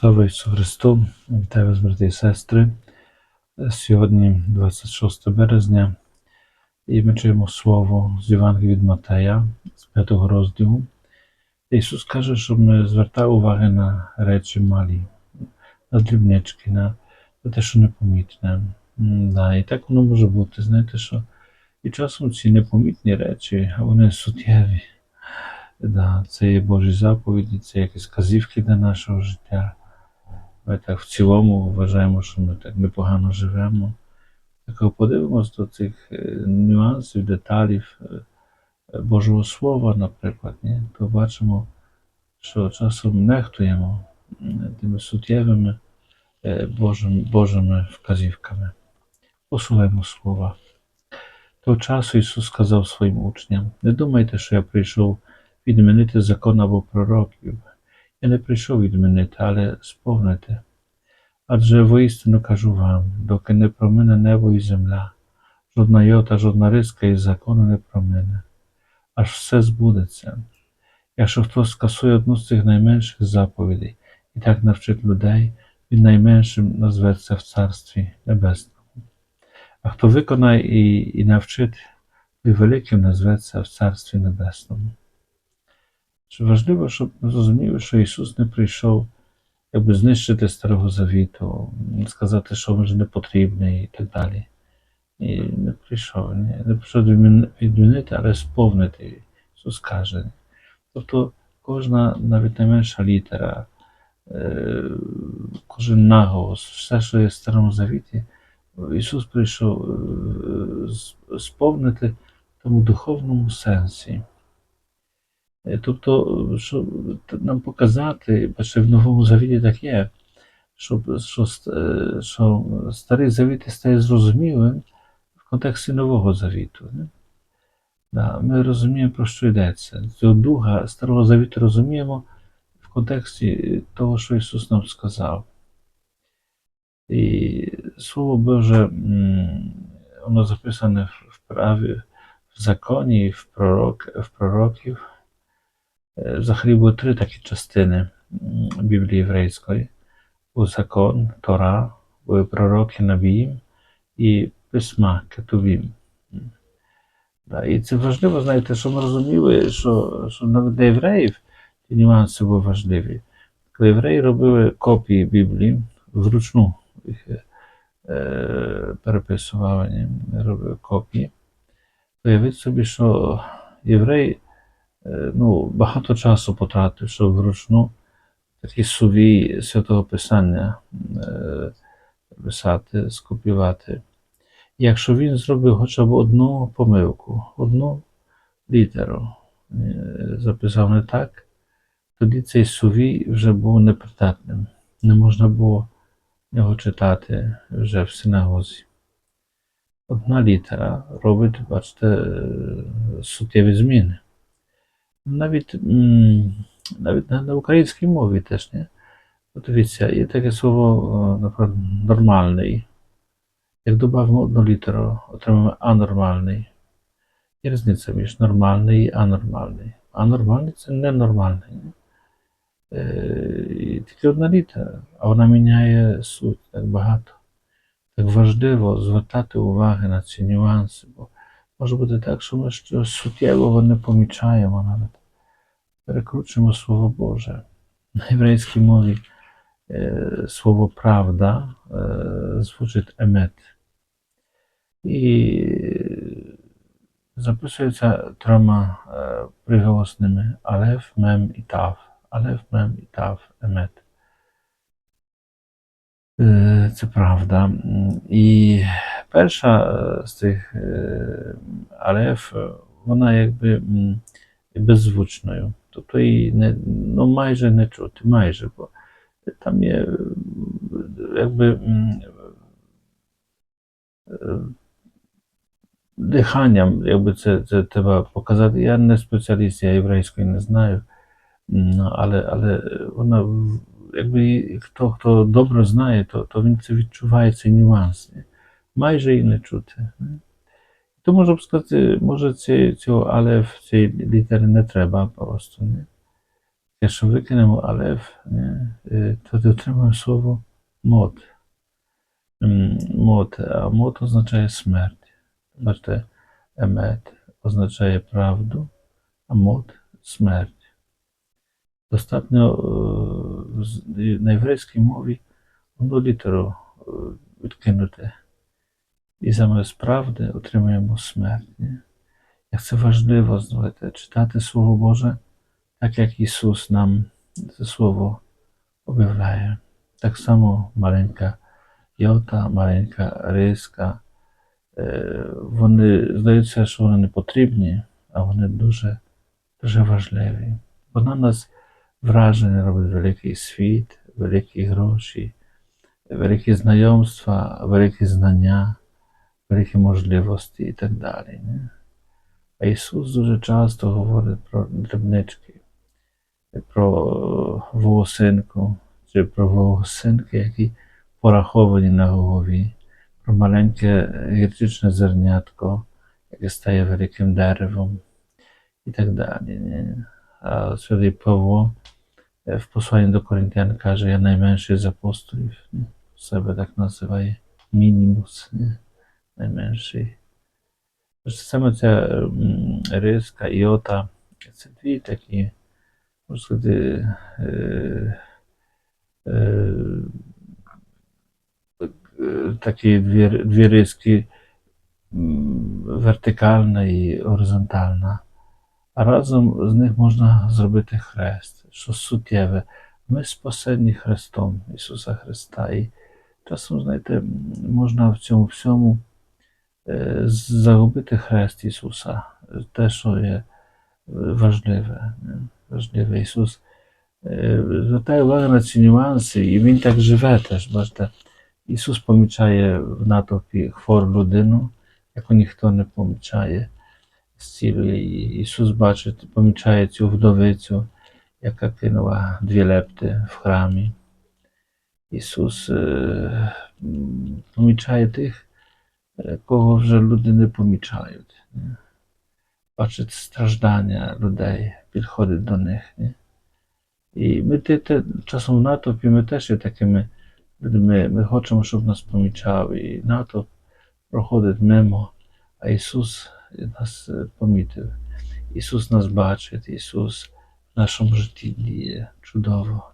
Слава Ісусу Христу! Вітаю вас, брати і сестри. Сьогодні 26 березня, і ми чуємо слово з Євангелія від Матея, з 5 розділу. Ісус каже, щоб ми звертали увагу на речі малі, на дрібнички, на те, що непомітне. Да, і так воно може бути. Знаєте, що і часом ці непомітні речі, а вони суттєві. Да, це є Божі заповіді, це якісь казівки для нашого життя. Ми так в цілому вважаємо, що ми так непогано живемо. Так подивимось до цих е, нюансів, деталів е, Божого Слова, наприклад, ні? то бачимо, що часом нехтуємо тими суттєвими е, Божими, Божими вказівками. Послухаємо слова. Того часу Ісус сказав своїм учням: Не думайте, що я прийшов відмінити закон або пророків. Я не прийшов відмінити, але сповнити. Адже воістину кажу вам, доки не промине небо і земля, жодна йота, жодна риска із закону не промине, аж все збудеться. Якщо хтось скасує одну з цих найменших заповідей і так навчить людей, він найменшим назветься в Царстві Небесному. А хто виконає і, і навчить, той великим назветься в Царстві Небесному. Важливо, щоб ми зрозуміли, що Ісус не прийшов якби знищити Старого Завіту, сказати, що він вже не потрібний і так далі. І не прийшов, ні. не прийшов відмінити, але сповнити. Ісус каже. Тобто кожна навіть найменша літера, е, кожен наголос, все, що є в Старому Завіті, Ісус прийшов е, сповнити в тому духовному сенсі. Тобто, щоб нам показати, ще в Новому Завіті так є, щоб, що, е, що Старий Завіт стає зрозумілим в контексті Нового Завіту. Не? Да, ми розуміємо, про що йдеться. Цього духа Старого Завіту розуміємо в контексті того, що Ісус нам сказав. І Слово Боже, воно записане в праві, в законі, в, пророк, в пророків. Взагалі було три такі частини Біблії єврейської: був закон, Тора, були пророки Навіїм і письма Кетувім. І це важливо, знаєте, що ми розуміли, що, що навіть для євреїв ті нюанси були важливі. Коли євреї робили копії Біблії, вручну їх е, переписували, робили копії, то собі, що єврей е, ну, багато часу потратив, щоб вручну такі суві святого Писання е, писати, скопіювати. Якщо він зробив хоча б одну помилку, одну літеру е, записав не так, тоді цей сувій вже був непридатним. Не можна було його читати вже в синагозі. Одна літера робить, бачите, е, суттєві зміни. Навіть, навіть на, українській мові теж не. Дивіться, є таке слово, е, наприклад, нормальний. Як додамо одну літеру, отримаємо анормальний. Є різниця між нормальний і анормальний. Анормальний це ненормальний. Е, і тільки одна літера, а вона міняє суть так багато. Так важливо звертати увагу на ці нюанси, бо може бути так, що ми щось суттєвого не помічаємо навіть. Перекручуємо Слово Боже. На єврейській мові е, слово правда е, звучить емет. І записується трьома е, приголосними алеф, мем і тав. Алеф, мем і тав, емет. Е, Це правда. М, І перша з цих е, вона якби беззвучною. Тобто її не, ну, майже не чути, майже, бо там є якби диханням, якби це, це треба показати. Я не спеціаліст, я єврейської не знаю, але, але вона, якби хто, хто добре знає, то, то він це відчуває цей нюанс. Майже її не чути. То можна сказати, може цього алеф, цієї літери не треба просто. Не? Якщо викинемо алеф, не, тоді отримаємо слово мод. Мод, а мод означає смерть. Бачите, емет означає правду, а мод смерть. Достатньо е, на єврейській мові одну літеру е, відкинути. І саме з правди отримуємо смерть. Як це важливо знаєте, читати Слово Боже, так як Ісус нам це Слово об'являє. Так само маленька йота, маленька риска. е, Вони здаються, що вони не потрібні, а вони дуже, дуже важливі. Бо на нас враження робить великий світ, великі гроші, великі знайомства, великі знання, великі можливості і так далі. Не? А Ісус дуже часто говорить про дрібнички, про волосинку, чи про волосинки, які пораховані на голові, про маленьке гірчичне зернятко, яке стає великим деревом, і так далі. Не? А святий Павло е, в посланні до Коринтян каже, я найменший з апостолів. Себе так називає мінімус, не? Найменший. Саме ця риска, іота, це дві такі, можна сказати, е, е, такі дві, дві риски вертикальна і горизонтальна. А разом з них можна зробити хрест, що суттєве. Ми спасені Христом Ісуса Христа. І часом, знаєте, можна в цьому всьому е, загубити хрест Ісуса, те, що є е, важливе. не? Важливе. Ісус е, звертає увагу на ці нюанси, і Він так живе теж. Бачите, Ісус помічає в натовпі хвору людину, яку ніхто не помічає. Зцілює її. Ісус бачить, помічає цю вдовицю, яка кинула дві лепти в храмі. Ісус е, м, помічає тих, е, кого вже люди не помічають. Не? Бачить страждання людей, підходить до них. Не? І ми те, те, часом в натовпі ми теж є такими людьми. Ми хочемо, щоб нас помічав. І натовп проходить мимо, а Ісус нас е, помітив. Ісус нас бачить, Ісус в нашому житті діє чудово.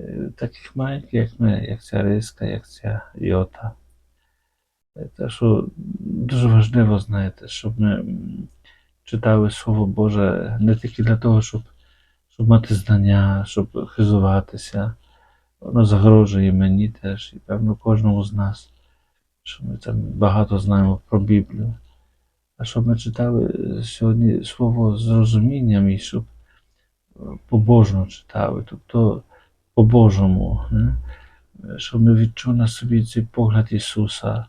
Е, Таких маленьких, як ми, як ця риска, як ця йота. Те, що дуже важливо, знаєте, щоб ми читали Слово Боже не тільки для того, щоб, щоб мати знання, щоб хизуватися. Воно загрожує мені теж, і певно кожному з нас, що ми там багато знаємо про Біблію. А щоб ми читали сьогодні Слово з розумінням і щоб е, по-божому читали, тобто по-божому? Е, щоб ми відчули на собі цей погляд Ісуса,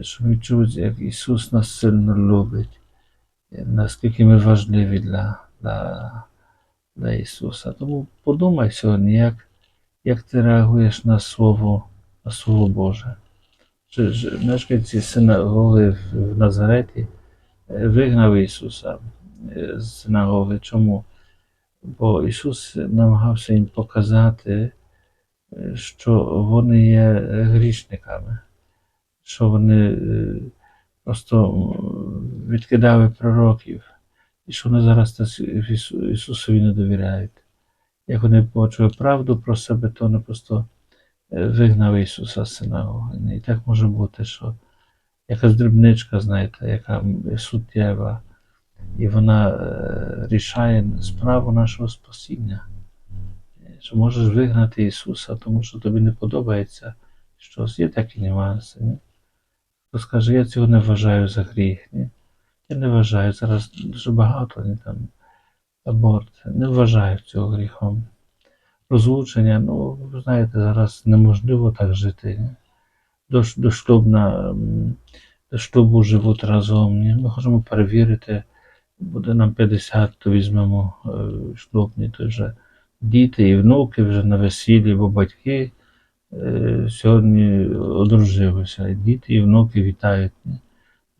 щоб відчули, як Ісус нас сильно любить, е, наскільки ми важливі для, для, для Ісуса. Тому подумай сьогодні, як, як ти реагуєш на Слово, на Слово Боже. Чи ж мешканці синагоги в- Назареті е, вигнали Ісуса е, з синагоги. Чому? Бо Ісус намагався їм показати, е, що вони є е, грішниками, що вони е, просто відкидали пророків, і що вони зараз Ісусові не довіряють. Як вони почули правду про себе, то вони просто е, вигнали Ісуса з синагоги. І так може бути, що якась дрібничка, знаєте, яка суттєва, і вона е, рішає справу нашого спасіння. Що можеш вигнати Ісуса, тому що тобі не подобається щось. Є такі нюанси. Ні? Хто скаже, я цього не вважаю за гріх. Ні? Я не вважаю. Зараз дуже багато ні, там, аборт. Не вважаю цього гріхом. Розлучення, ну, ви знаєте, зараз неможливо так жити. Ні? До, до, шлюбна, до живуть разом. Ні? Ми хочемо перевірити, буде нам 50, то візьмемо е, шлюбні, то вже діти і внуки вже на весіллі, бо батьки сьогодні одружилися. І діти і внуки вітають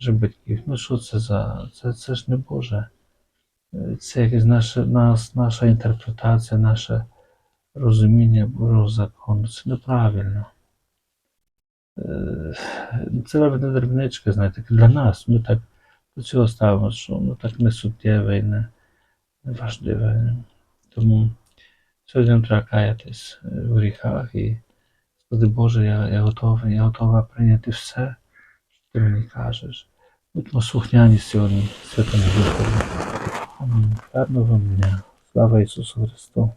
вже батьків. Ну що це за. Це, це ж не Боже. е, це якась наша, нас, наша інтерпретація, наше розуміння Божого закону. Це неправильно. Е, Це навіть не дрібничка, знаєте, для нас. Ми так до цього ставимо, що воно так не суттєве і не, не важливе. Тому сьогодні нам треба каятись е, в гріхах і сказати, Боже, я, я готовий, я готова прийняти все, що ти мені кажеш. Будьмо слухняні сьогодні, Святому Духові. Гарного дня. Слава Ісусу Христу!